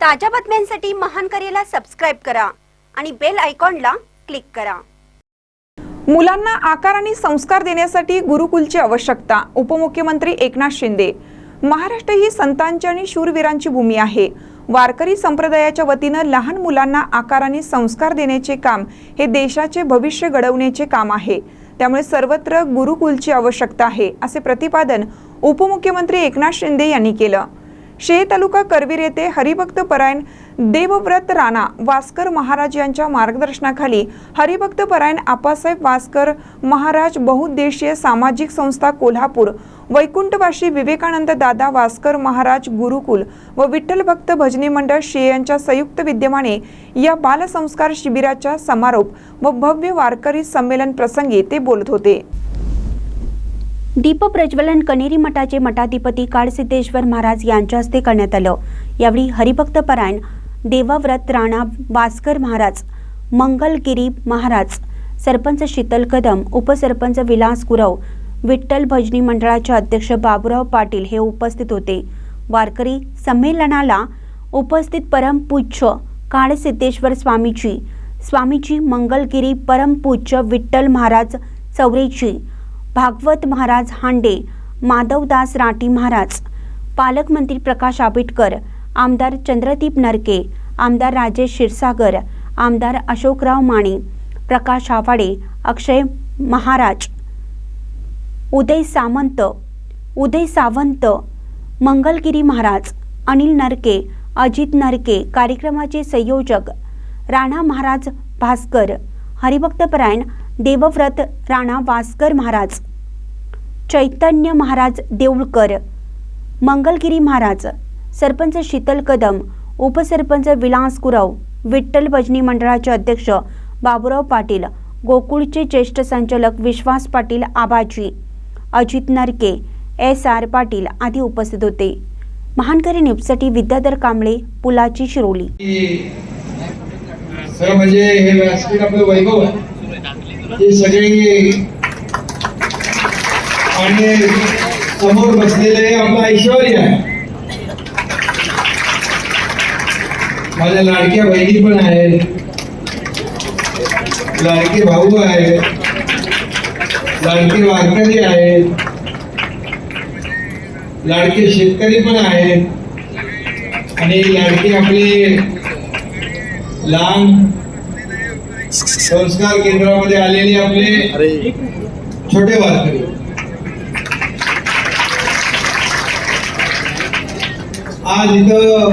ताज्या बातम्यांसाठी महान करेला सबस्क्राईब करा आणि बेल आयकॉनला क्लिक करा. मुलांना आकार आणि संस्कार देण्यासाठी गुरुकुलची आवश्यकता उपमुख्यमंत्री एकनाथ शिंदे. महाराष्ट्र ही संतांची आणि शूरवीरांची भूमी आहे. वारकरी संप्रदायाच्या वतीनं लहान मुलांना आकार आणि संस्कार देण्याचे काम हे देशाचे भविष्य घडवण्याचे काम आहे. त्यामुळे सर्वत्र गुरुकुलची आवश्यकता आहे असे प्रतिपादन उपमुख्यमंत्री एकनाथ शिंदे यांनी केलं. शे तालुका करवीर येथे हरिभक्त परायण देवव्रत राणा वास्कर महाराज यांच्या मार्गदर्शनाखाली हरिभक्त परायण आपासाहेब वास्कर महाराज बहुउद्देशीय सामाजिक संस्था कोल्हापूर वैकुंठवाशी विवेकानंद दादा वास्कर महाराज गुरुकुल व विठ्ठल भक्त भजनी मंडळ शे यांच्या संयुक्त विद्यमाने या बालसंस्कार शिबिराच्या समारोप व भव्य वारकरी संमेलन प्रसंगी ते बोलत होते. दीप प्रज्वलन कनेरी मठाचे मठाधिपती काळसिद्धेश्वर महाराज यांच्या हस्ते करण्यात आलं. यावेळी हरिभक्त परायण देवाव्रत राणा वास्कर महाराज मंगलगिरी महाराज सरपंच शीतल कदम उपसरपंच विलास गुरव विठ्ठल भजनी मंडळाचे अध्यक्ष बाबुराव पाटील हे उपस्थित होते. वारकरी संमेलनाला उपस्थित परमपूज्य काळसिद्धेश्वर स्वामीजी स्वामीजी मंगलगिरी परमपूज्य विठ्ठल महाराज चौरेजी भागवत महाराज हांडे माधवदास राठी महाराज पालकमंत्री प्रकाश आंबेडकर आमदार चंद्रदीप नरके आमदार राजेश क्षीरसागर आमदार अशोकराव माने प्रकाश आवाडे अक्षय महाराज उदय सामंत उदय सावंत मंगलगिरी महाराज अनिल नरके अजित नरके कार्यक्रमाचे संयोजक राणा महाराज भास्कर हरिभक्तपरायण देवव्रत राणा वास्कर महाराज चैतन्य महाराज देऊळकर मंगलगिरी महाराज सरपंच शीतल कदम उपसरपंच विलास गुरव विठ्ठल भजनी मंडळाचे अध्यक्ष बाबुराव पाटील गोकुळचे ज्येष्ठ संचालक विश्वास पाटील आबाजी अजित नरके एस आर पाटील आदी उपस्थित होते. महानकरी न्यूजसाठी विद्याधर कांबळे पुलाची शिरोली. म्हणजे हे व्यासपीठ आपलं वैभव आहे. हे सगळे आणि समोर बसलेले आपलं ऐश्वर्य. आहे माझ्या लाडक्या बहिणी पण आहेत. लाडके भाऊ आहेत. लाडके वारकरी आहेत. लाडके शेतकरी पण आहेत. आणि लाडके आपले लहान संस्कार केंद्रामध्ये आलेले आपले छोटे वारकरी. आज इथं